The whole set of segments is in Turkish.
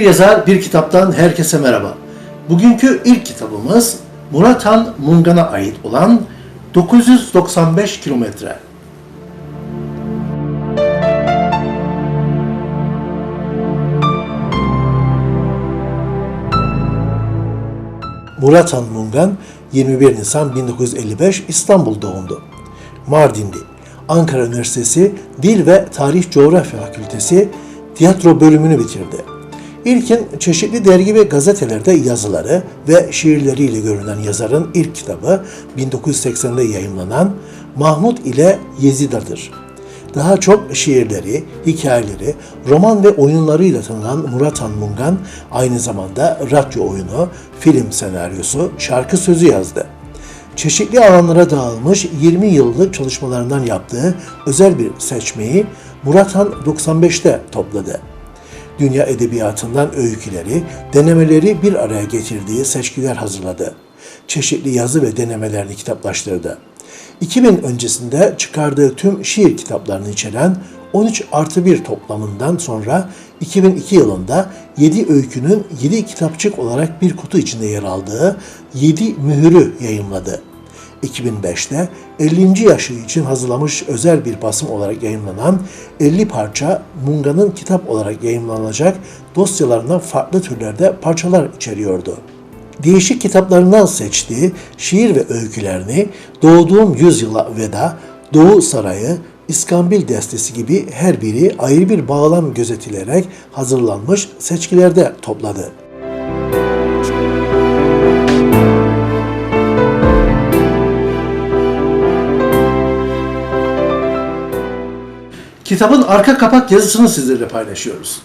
Bir yazar bir kitaptan herkese merhaba. Bugünkü ilk kitabımız Murat Han Mungan'a ait olan 995 kilometre. Murat Han Mungan 21 Nisan 1955 İstanbul doğumlu. Mardinli. Ankara Üniversitesi Dil ve Tarih Coğrafya Fakültesi tiyatro bölümünü bitirdi. İlkin çeşitli dergi ve gazetelerde yazıları ve şiirleriyle görünen yazarın ilk kitabı 1980'de yayımlanan Mahmut ile Yezida'dır. Daha çok şiirleri, hikayeleri, roman ve oyunlarıyla tanınan Murat Han Mungan aynı zamanda radyo oyunu, film senaryosu, şarkı sözü yazdı. Çeşitli alanlara dağılmış 20 yıllık çalışmalarından yaptığı özel bir seçmeyi Murat Han 95'te topladı. Dünya edebiyatından öyküleri, denemeleri bir araya getirdiği seçkiler hazırladı. Çeşitli yazı ve denemelerini kitaplaştırdı. 2000 öncesinde çıkardığı tüm şiir kitaplarını içeren 13 artı 1 toplamından sonra 2002 yılında 7 öykünün 7 kitapçık olarak bir kutu içinde yer aldığı 7 mühürü yayımladı. 2005'te 50. yaşı için hazırlamış özel bir basım olarak yayınlanan 50 parça Munga'nın kitap olarak yayınlanacak dosyalarından farklı türlerde parçalar içeriyordu. Değişik kitaplarından seçtiği şiir ve öykülerini Doğduğum Yüzyıla Veda, Doğu Sarayı, İskambil Destesi gibi her biri ayrı bir bağlam gözetilerek hazırlanmış seçkilerde topladı. Kitabın arka kapak yazısını sizlerle paylaşıyoruz.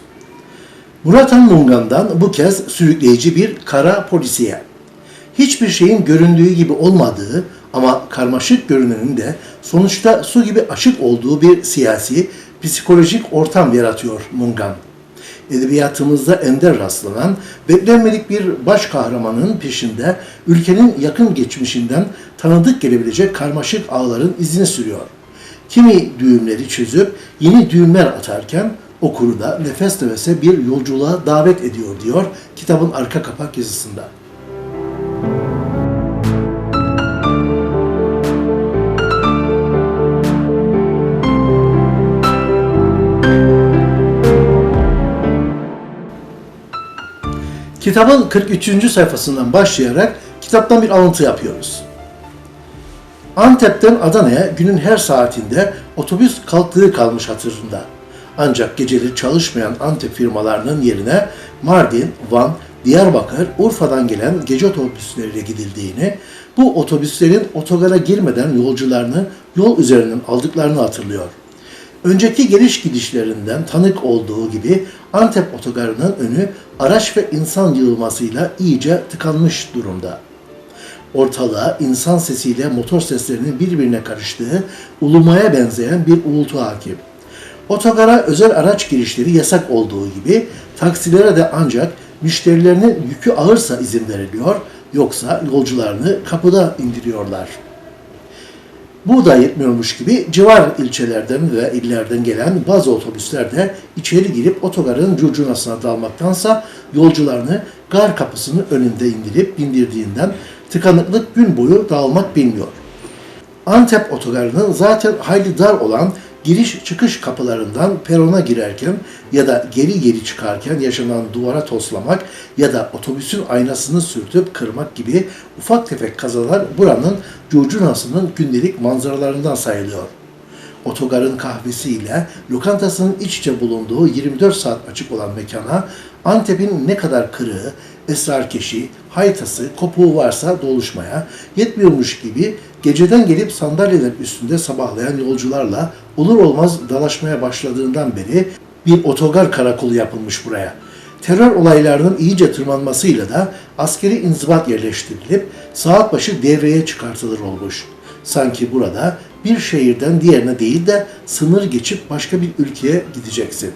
Murat Han Mungan'dan bu kez sürükleyici bir kara polisiye. Hiçbir şeyin göründüğü gibi olmadığı ama karmaşık görünenin de sonuçta su gibi açık olduğu bir siyasi, psikolojik ortam yaratıyor Mungan. Edebiyatımızda ender rastlanan, beklenmedik bir baş kahramanın peşinde ülkenin yakın geçmişinden tanıdık gelebilecek karmaşık ağların izini sürüyor. Kimi düğümleri çözüp yeni düğümler atarken okuru da nefes nefese bir yolculuğa davet ediyor diyor kitabın arka kapak yazısında. Kitabın 43. sayfasından başlayarak kitaptan bir alıntı yapıyoruz. Antep'ten Adana'ya günün her saatinde otobüs kalktığı kalmış hatırında. Ancak geceleri çalışmayan Antep firmalarının yerine Mardin, Van, Diyarbakır, Urfa'dan gelen gece otobüsleriyle gidildiğini, bu otobüslerin otogara girmeden yolcularını yol üzerinden aldıklarını hatırlıyor. Önceki geliş gidişlerinden tanık olduğu gibi Antep otogarının önü araç ve insan yığılmasıyla iyice tıkanmış durumda ortalığa insan sesiyle motor seslerinin birbirine karıştığı ulumaya benzeyen bir uğultu hakim. Otogara özel araç girişleri yasak olduğu gibi taksilere de ancak müşterilerinin yükü ağırsa izin veriliyor yoksa yolcularını kapıda indiriyorlar. Bu da yetmiyormuş gibi civar ilçelerden ve illerden gelen bazı otobüsler de içeri girip otogarın curcunasına dalmaktansa yolcularını gar kapısının önünde indirip bindirdiğinden tıkanıklık gün boyu dağılmak bilmiyor. Antep otogarının zaten hayli dar olan giriş çıkış kapılarından perona girerken ya da geri geri çıkarken yaşanan duvara toslamak ya da otobüsün aynasını sürtüp kırmak gibi ufak tefek kazalar buranın curcunasının gündelik manzaralarından sayılıyor. Otogarın kahvesiyle lokantasının iç içe bulunduğu 24 saat açık olan mekana Antep'in ne kadar kırığı, esrarkeşi, haytası, kopuğu varsa doluşmaya, yetmiyormuş gibi geceden gelip sandalyeler üstünde sabahlayan yolcularla olur olmaz dalaşmaya başladığından beri bir otogar karakolu yapılmış buraya. Terör olaylarının iyice tırmanmasıyla da askeri inzibat yerleştirilip saat başı devreye çıkartılır olmuş. Sanki burada bir şehirden diğerine değil de sınır geçip başka bir ülkeye gideceksin.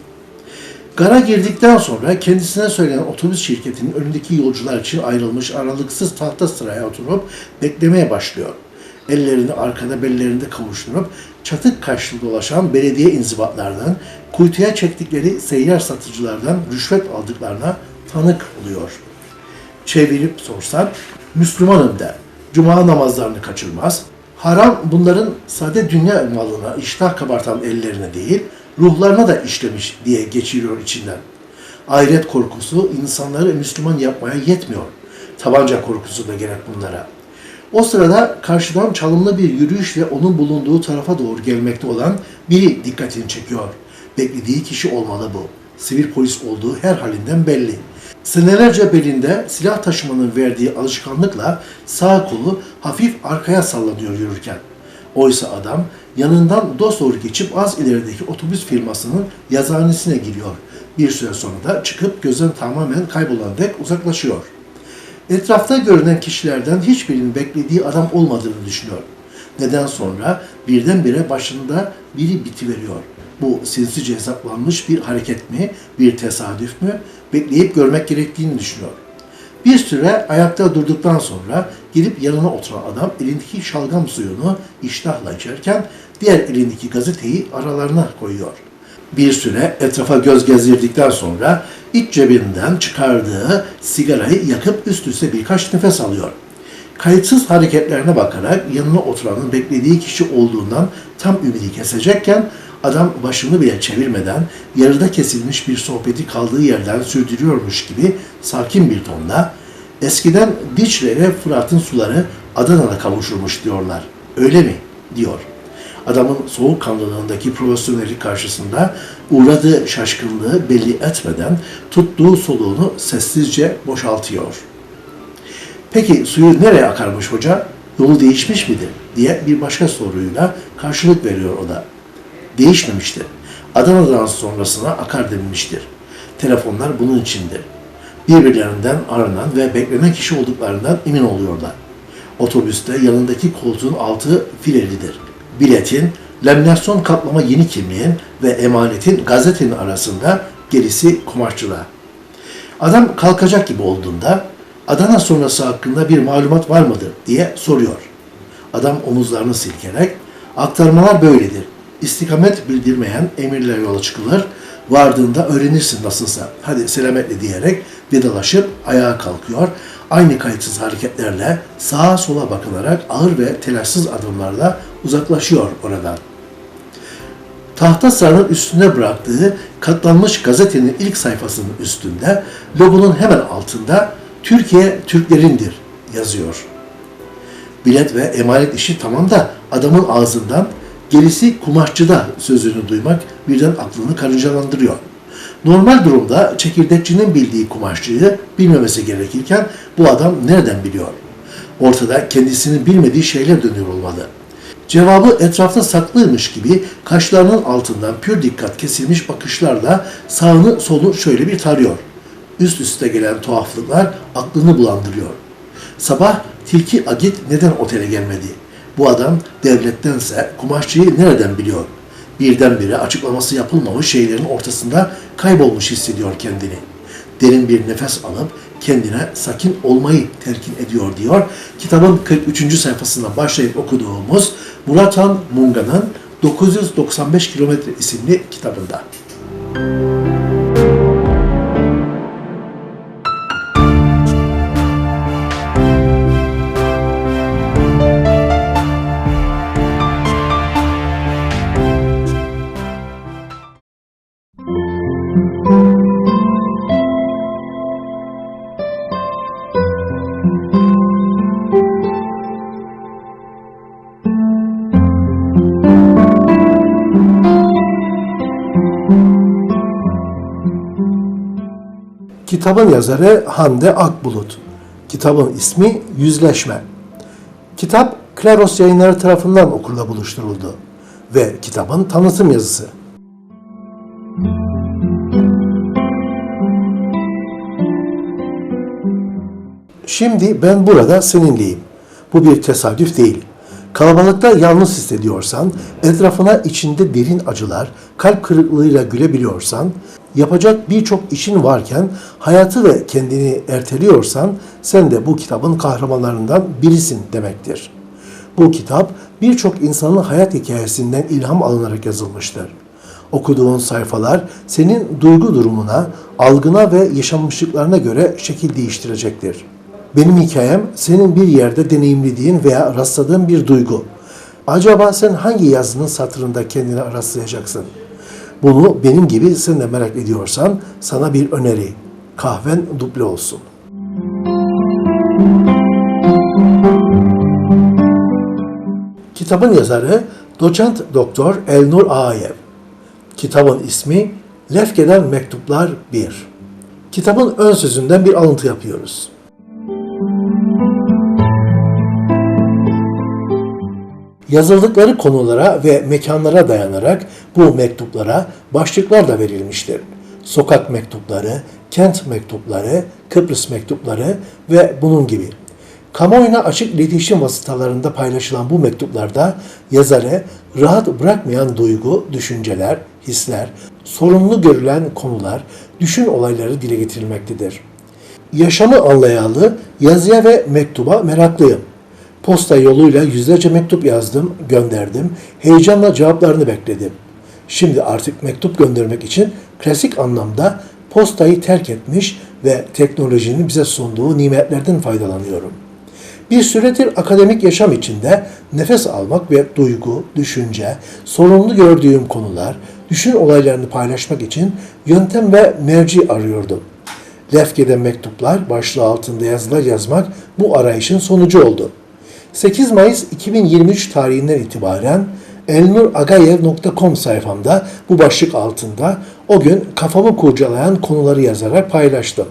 Gara girdikten sonra kendisine söylenen otobüs şirketinin önündeki yolcular için ayrılmış aralıksız tahta sıraya oturup beklemeye başlıyor. ellerini arkada bellerinde kavuşturup çatık kaşlı dolaşan belediye inzibatlardan, kuytuya çektikleri seyyar satıcılardan rüşvet aldıklarına tanık oluyor. Çevirip sorsan Müslümanım der. Cuma namazlarını kaçırmaz. Haram bunların sade dünya malına iştah kabartan ellerine değil, ruhlarına da işlemiş diye geçiriyor içinden. Ahiret korkusu insanları Müslüman yapmaya yetmiyor. Tabanca korkusu da gerek bunlara. O sırada karşıdan çalımlı bir yürüyüşle onun bulunduğu tarafa doğru gelmekte olan biri dikkatini çekiyor. Beklediği kişi olmalı bu. Sivil polis olduğu her halinden belli. Senelerce belinde silah taşımanın verdiği alışkanlıkla sağ kolu hafif arkaya sallanıyor yürürken. Oysa adam yanından dosdoğru geçip az ilerideki otobüs firmasının yazıhanesine giriyor. Bir süre sonra da çıkıp gözden tamamen kaybolan dek uzaklaşıyor. Etrafta görünen kişilerden hiçbirinin beklediği adam olmadığını düşünüyor. Neden sonra birdenbire başında biri bitiveriyor. Bu sinsice hesaplanmış bir hareket mi, bir tesadüf mü, bekleyip görmek gerektiğini düşünüyor. Bir süre ayakta durduktan sonra gelip yanına oturan adam elindeki şalgam suyunu iştahla içerken diğer elindeki gazeteyi aralarına koyuyor. Bir süre etrafa göz gezdirdikten sonra iç cebinden çıkardığı sigarayı yakıp üst üste birkaç nefes alıyor. Kayıtsız hareketlerine bakarak yanına oturanın beklediği kişi olduğundan tam ümidi kesecekken adam başını bile çevirmeden yarıda kesilmiş bir sohbeti kaldığı yerden sürdürüyormuş gibi sakin bir tonla eskiden Dicle ile Fırat'ın suları Adana'da kavuşurmuş diyorlar. Öyle mi? diyor. Adamın soğukkanlılığındaki profesyonellik karşısında uğradığı şaşkınlığı belli etmeden tuttuğu soluğunu sessizce boşaltıyor. Peki suyu nereye akarmış hoca? Yolu değişmiş midir? diye bir başka soruyla karşılık veriyor o da. Değişmemiştir. Adana'dan sonrasına akar denilmiştir. Telefonlar bunun içindir. Birbirlerinden aranan ve beklenen kişi olduklarından emin oluyorlar. Otobüste yanındaki koltuğun altı filelidir. Biletin, laminasyon kaplama yeni kimliğin ve emanetin gazetenin arasında gerisi kumaşçıda. Adam kalkacak gibi olduğunda Adana sonrası hakkında bir malumat var mıdır diye soruyor. Adam omuzlarını silkerek aktarmalar böyledir. İstikamet bildirmeyen emirler yola çıkılır. Vardığında öğrenirsin nasılsa. Hadi selametle diyerek vedalaşıp ayağa kalkıyor. Aynı kayıtsız hareketlerle sağa sola bakılarak ağır ve telaşsız adımlarla uzaklaşıyor oradan. Tahta sıranın üstüne bıraktığı katlanmış gazetenin ilk sayfasının üstünde logonun hemen altında Türkiye Türklerindir yazıyor. Bilet ve emanet işi tamam da adamın ağzından gerisi kumaşçıda sözünü duymak birden aklını karıncalandırıyor. Normal durumda çekirdekçinin bildiği kumaşçıyı bilmemesi gerekirken bu adam nereden biliyor? Ortada kendisinin bilmediği şeyler dönüyor olmalı. Cevabı etrafta saklıymış gibi kaşlarının altından pür dikkat kesilmiş bakışlarla sağını solu şöyle bir tarıyor. Üst üste gelen tuhaflıklar aklını bulandırıyor. Sabah Tilki Agit neden otele gelmedi? Bu adam devlettense kumaşçıyı nereden biliyor? Birdenbire açıklaması yapılmamış şeylerin ortasında kaybolmuş hissediyor kendini. Derin bir nefes alıp kendine sakin olmayı telkin ediyor diyor. Kitabın 43. sayfasına başlayıp okuduğumuz Murat Han Munga'nın 995 Kilometre isimli kitabında. Kitabın yazarı Hande Akbulut. Kitabın ismi Yüzleşme. Kitap Kleros Yayınları tarafından okurla buluşturuldu ve kitabın tanıtım yazısı. Şimdi ben burada seninleyim. Bu bir tesadüf değil. Kalabalıkta yalnız hissediyorsan, etrafına içinde derin acılar, kalp kırıklığıyla gülebiliyorsan, yapacak birçok işin varken hayatı ve kendini erteliyorsan sen de bu kitabın kahramanlarından birisin demektir. Bu kitap birçok insanın hayat hikayesinden ilham alınarak yazılmıştır. Okuduğun sayfalar senin duygu durumuna, algına ve yaşanmışlıklarına göre şekil değiştirecektir. Benim hikayem senin bir yerde deneyimlediğin veya rastladığın bir duygu. Acaba sen hangi yazının satırında kendini rastlayacaksın? Bunu benim gibi sen de merak ediyorsan sana bir öneri. Kahven duble olsun. Kitabın yazarı Doçent Doktor Elnur Ağayev. Kitabın ismi Lefke'den Mektuplar 1. Kitabın ön sözünden bir alıntı yapıyoruz. Yazıldıkları konulara ve mekanlara dayanarak bu mektuplara başlıklar da verilmiştir. Sokak mektupları, kent mektupları, Kıbrıs mektupları ve bunun gibi. Kamuoyuna açık iletişim vasıtalarında paylaşılan bu mektuplarda yazarı rahat bırakmayan duygu, düşünceler, hisler, sorunlu görülen konular, düşün olayları dile getirilmektedir. Yaşamı anlayalı yazıya ve mektuba meraklıyım. Posta yoluyla yüzlerce mektup yazdım, gönderdim. Heyecanla cevaplarını bekledim. Şimdi artık mektup göndermek için klasik anlamda postayı terk etmiş ve teknolojinin bize sunduğu nimetlerden faydalanıyorum. Bir süredir akademik yaşam içinde nefes almak ve duygu, düşünce, sorunlu gördüğüm konular, düşün olaylarını paylaşmak için yöntem ve merci arıyordum. Lefke'de mektuplar başlığı altında yazılar yazmak bu arayışın sonucu oldu. 8 Mayıs 2023 tarihinden itibaren elnuragayev.com sayfamda bu başlık altında o gün kafamı kurcalayan konuları yazarak paylaştım.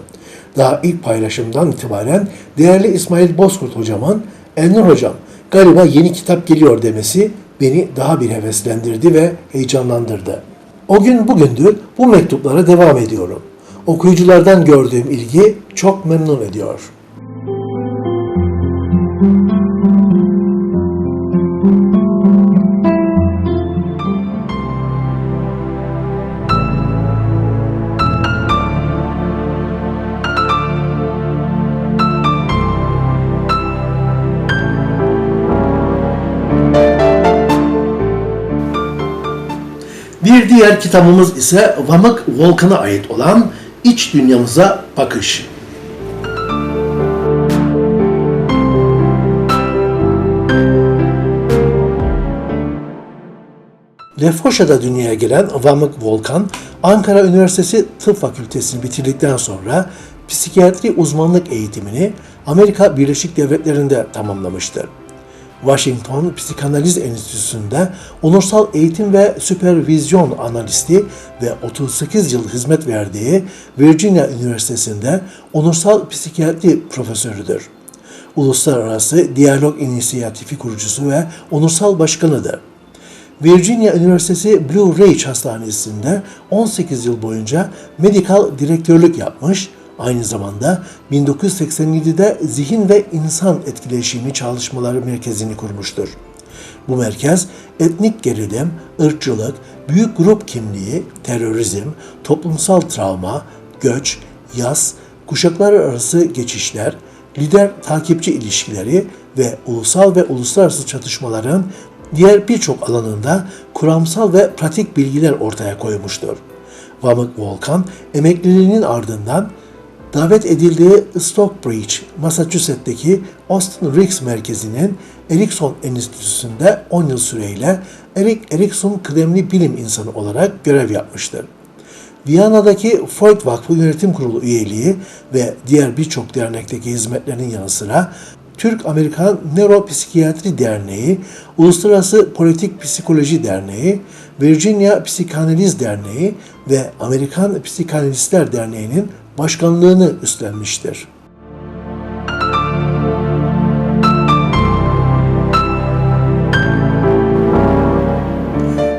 Daha ilk paylaşımdan itibaren değerli İsmail Bozkurt hocamın Elnur hocam galiba yeni kitap geliyor demesi beni daha bir heveslendirdi ve heyecanlandırdı. O gün bugündür bu mektuplara devam ediyorum. Okuyuculardan gördüğüm ilgi çok memnun ediyor. Bir diğer kitabımız ise Vamık Volkan'a ait olan İç Dünyamıza Bakış. Lefkoşa'da dünyaya gelen Vamık Volkan, Ankara Üniversitesi Tıp Fakültesini bitirdikten sonra psikiyatri uzmanlık eğitimini Amerika Birleşik Devletleri'nde tamamlamıştır. Washington Psikanaliz Enstitüsü'nde onursal eğitim ve süpervizyon analisti ve 38 yıl hizmet verdiği Virginia Üniversitesi'nde onursal psikiyatri profesörüdür. Uluslararası Diyalog İnisiyatifi kurucusu ve onursal başkanıdır. Virginia Üniversitesi Blue Ridge Hastanesi'nde 18 yıl boyunca medikal direktörlük yapmış, aynı zamanda 1987'de Zihin ve İnsan Etkileşimi Çalışmaları Merkezi'ni kurmuştur. Bu merkez etnik gerilim, ırkçılık, büyük grup kimliği, terörizm, toplumsal travma, göç, yas, kuşaklar arası geçişler, lider takipçi ilişkileri ve ulusal ve uluslararası çatışmaların diğer birçok alanında kuramsal ve pratik bilgiler ortaya koymuştur. Vamık Volkan emekliliğinin ardından davet edildiği Stockbridge, Massachusetts'teki Austin Ricks Merkezi'nin Erikson Enstitüsü'nde 10 yıl süreyle Erik Erikson kıdemli bilim insanı olarak görev yapmıştır. Viyana'daki Freud Vakfı Yönetim Kurulu üyeliği ve diğer birçok dernekteki hizmetlerinin yanı sıra Türk-Amerikan Nöropsikiyatri Derneği, Uluslararası Politik Psikoloji Derneği, Virginia Psikanaliz Derneği ve Amerikan Psikanalistler Derneği'nin başkanlığını üstlenmiştir.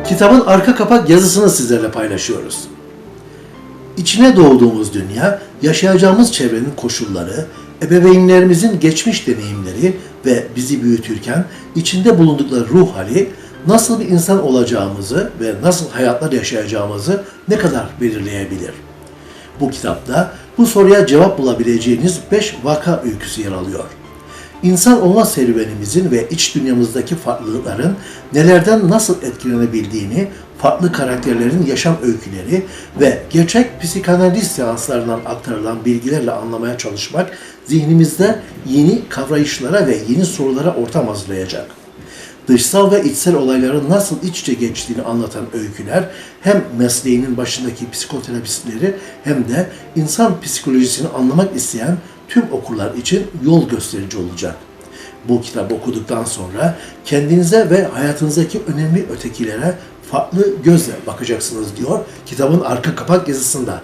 Kitabın arka kapak yazısını sizlerle paylaşıyoruz. İçine doğduğumuz dünya, yaşayacağımız çevrenin koşulları, ebeveynlerimizin geçmiş deneyimleri ve bizi büyütürken içinde bulundukları ruh hali nasıl bir insan olacağımızı ve nasıl hayatlar yaşayacağımızı ne kadar belirleyebilir? Bu kitapta bu soruya cevap bulabileceğiniz 5 vaka öyküsü yer alıyor. İnsan olma serüvenimizin ve iç dünyamızdaki farklılıkların nelerden nasıl etkilenebildiğini, farklı karakterlerin yaşam öyküleri ve gerçek psikanaliz seanslarından aktarılan bilgilerle anlamaya çalışmak zihnimizde yeni kavrayışlara ve yeni sorulara ortam hazırlayacak dışsal ve içsel olayların nasıl iç içe geçtiğini anlatan öyküler hem mesleğinin başındaki psikoterapistleri hem de insan psikolojisini anlamak isteyen tüm okurlar için yol gösterici olacak. Bu kitabı okuduktan sonra kendinize ve hayatınızdaki önemli ötekilere farklı gözle bakacaksınız diyor kitabın arka kapak yazısında.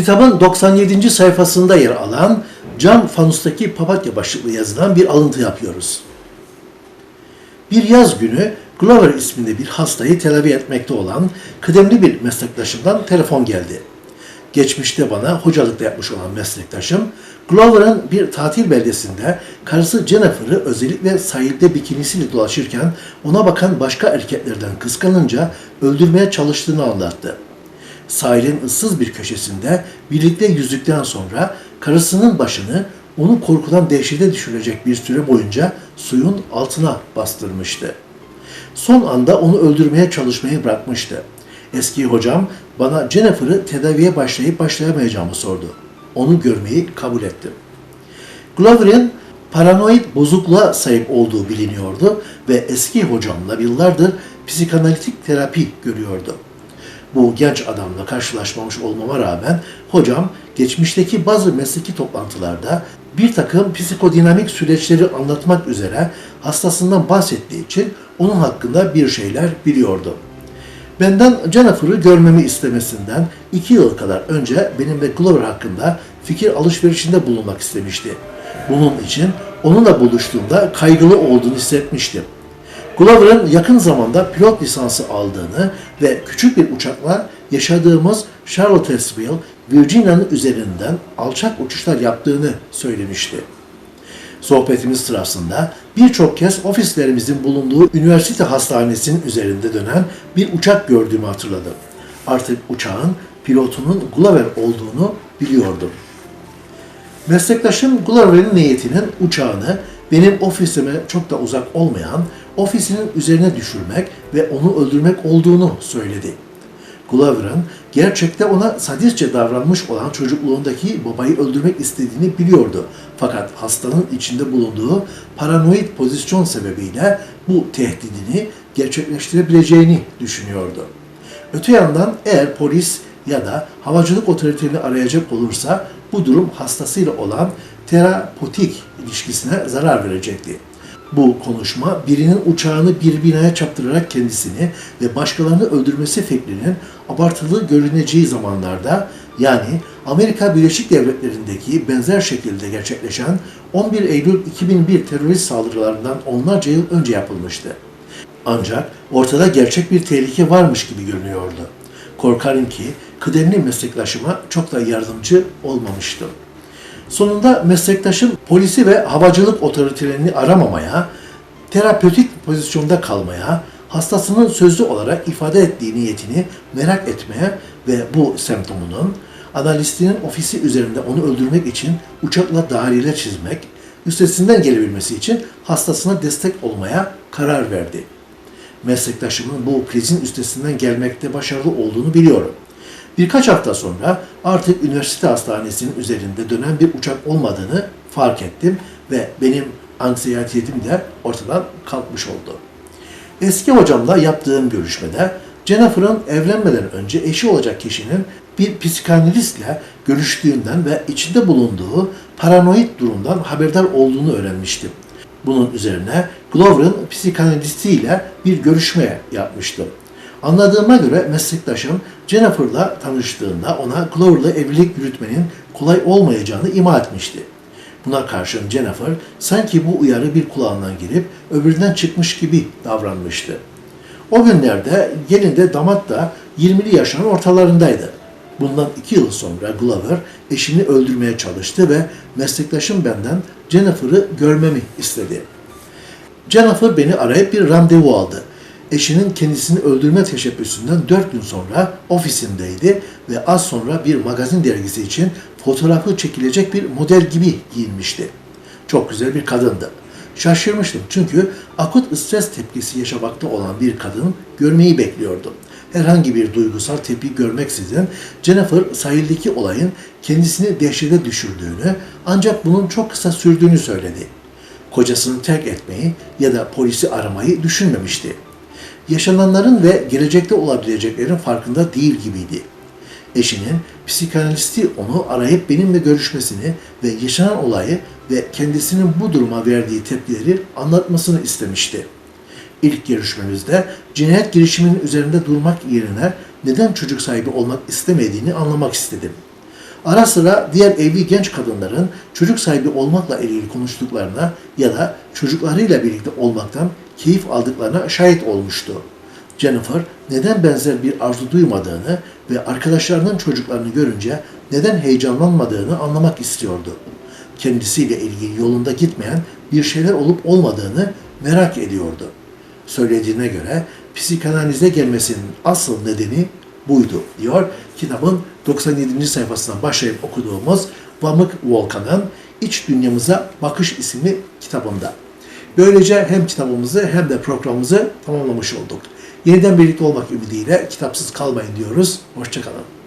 Kitabın 97. sayfasında yer alan cam fanustaki papatya başlıklı yazıdan bir alıntı yapıyoruz. Bir yaz günü Glover isminde bir hastayı telavi etmekte olan kıdemli bir meslektaşımdan telefon geldi. Geçmişte bana hocalık da yapmış olan meslektaşım, Glover'ın bir tatil beldesinde karısı Jennifer'ı özellikle sahilde bikinisiyle dolaşırken ona bakan başka erkeklerden kıskanınca öldürmeye çalıştığını anlattı sahilin ıssız bir köşesinde birlikte yüzdükten sonra karısının başını onu korkudan dehşete düşürecek bir süre boyunca suyun altına bastırmıştı. Son anda onu öldürmeye çalışmayı bırakmıştı. Eski hocam bana Jennifer'ı tedaviye başlayıp başlayamayacağımı sordu. Onu görmeyi kabul ettim. Glover'in paranoid bozukluğa sahip olduğu biliniyordu ve eski hocamla yıllardır psikanalitik terapi görüyordu bu genç adamla karşılaşmamış olmama rağmen hocam geçmişteki bazı mesleki toplantılarda bir takım psikodinamik süreçleri anlatmak üzere hastasından bahsettiği için onun hakkında bir şeyler biliyordu. Benden Jennifer'ı görmemi istemesinden iki yıl kadar önce benimle Glover hakkında fikir alışverişinde bulunmak istemişti. Bunun için onunla buluştuğumda kaygılı olduğunu hissetmiştim. Glover'ın yakın zamanda pilot lisansı aldığını ve küçük bir uçakla yaşadığımız Charlottesville, Virginia'nın üzerinden alçak uçuşlar yaptığını söylemişti. Sohbetimiz sırasında birçok kez ofislerimizin bulunduğu üniversite hastanesinin üzerinde dönen bir uçak gördüğümü hatırladım. Artık uçağın pilotunun Glover olduğunu biliyordum. Meslektaşım Glover'in niyetinin uçağını benim ofisime çok da uzak olmayan ofisinin üzerine düşürmek ve onu öldürmek olduğunu söyledi. Glover'ın gerçekte ona sadistçe davranmış olan çocukluğundaki babayı öldürmek istediğini biliyordu. Fakat hastanın içinde bulunduğu paranoid pozisyon sebebiyle bu tehdidini gerçekleştirebileceğini düşünüyordu. Öte yandan eğer polis ya da havacılık otoritelerini arayacak olursa bu durum hastasıyla olan terapötik ilişkisine zarar verecekti. Bu konuşma birinin uçağını bir binaya çarptırarak kendisini ve başkalarını öldürmesi fikrinin abartılı görüneceği zamanlarda yani Amerika Birleşik Devletleri'ndeki benzer şekilde gerçekleşen 11 Eylül 2001 terörist saldırılarından onlarca yıl önce yapılmıştı. Ancak ortada gerçek bir tehlike varmış gibi görünüyordu. Korkarım ki kıdemli meslektaşıma çok da yardımcı olmamıştım. Sonunda meslektaşım polisi ve havacılık otoritelerini aramamaya, terapötik pozisyonda kalmaya, hastasının sözlü olarak ifade ettiği niyetini merak etmeye ve bu semptomunun analistinin ofisi üzerinde onu öldürmek için uçakla daireler çizmek, üstesinden gelebilmesi için hastasına destek olmaya karar verdi. Meslektaşımın bu krizin üstesinden gelmekte başarılı olduğunu biliyorum. Birkaç hafta sonra artık üniversite hastanesinin üzerinde dönen bir uçak olmadığını fark ettim ve benim anksiyetetim de ortadan kalkmış oldu. Eski hocamla yaptığım görüşmede Jennifer'ın evlenmeden önce eşi olacak kişinin bir psikanalistle görüştüğünden ve içinde bulunduğu paranoid durumdan haberdar olduğunu öğrenmiştim. Bunun üzerine Glover'ın psikanalistiyle bir görüşme yapmıştım. Anladığıma göre meslektaşım Jennifer'la tanıştığında ona Glover'la evlilik yürütmenin kolay olmayacağını ima etmişti. Buna karşın Jennifer sanki bu uyarı bir kulağından girip öbüründen çıkmış gibi davranmıştı. O günlerde gelin de damat da 20'li yaşların ortalarındaydı. Bundan iki yıl sonra Glover eşini öldürmeye çalıştı ve meslektaşım benden Jennifer'ı görmemi istedi. Jennifer beni arayıp bir randevu aldı. Eşinin kendisini öldürme teşebbüsünden 4 gün sonra ofisindeydi ve az sonra bir magazin dergisi için fotoğrafı çekilecek bir model gibi giyinmişti. Çok güzel bir kadındı. Şaşırmıştım çünkü akut stres tepkisi yaşamakta olan bir kadın görmeyi bekliyordum. Herhangi bir duygusal tepki görmeksizin Jennifer sahildeki olayın kendisini dehşete düşürdüğünü ancak bunun çok kısa sürdüğünü söyledi. Kocasını terk etmeyi ya da polisi aramayı düşünmemişti. Yaşananların ve gelecekte olabileceklerin farkında değil gibiydi. Eşinin psikanalisti onu arayıp benimle görüşmesini ve yaşanan olayı ve kendisinin bu duruma verdiği tepkileri anlatmasını istemişti. İlk görüşmemizde cinayet girişiminin üzerinde durmak yerine neden çocuk sahibi olmak istemediğini anlamak istedim. Ara sıra diğer evli genç kadınların çocuk sahibi olmakla ilgili konuştuklarına ya da çocuklarıyla birlikte olmaktan keyif aldıklarına şahit olmuştu. Jennifer neden benzer bir arzu duymadığını ve arkadaşlarının çocuklarını görünce neden heyecanlanmadığını anlamak istiyordu. Kendisiyle ilgili yolunda gitmeyen bir şeyler olup olmadığını merak ediyordu. Söylediğine göre psikanalize gelmesinin asıl nedeni buydu diyor kitabın 97. sayfasından başlayıp okuduğumuz Vamık Volkan'ın İç Dünyamıza Bakış isimli kitabında. Böylece hem kitabımızı hem de programımızı tamamlamış olduk. Yeniden birlikte olmak ümidiyle kitapsız kalmayın diyoruz. Hoşçakalın.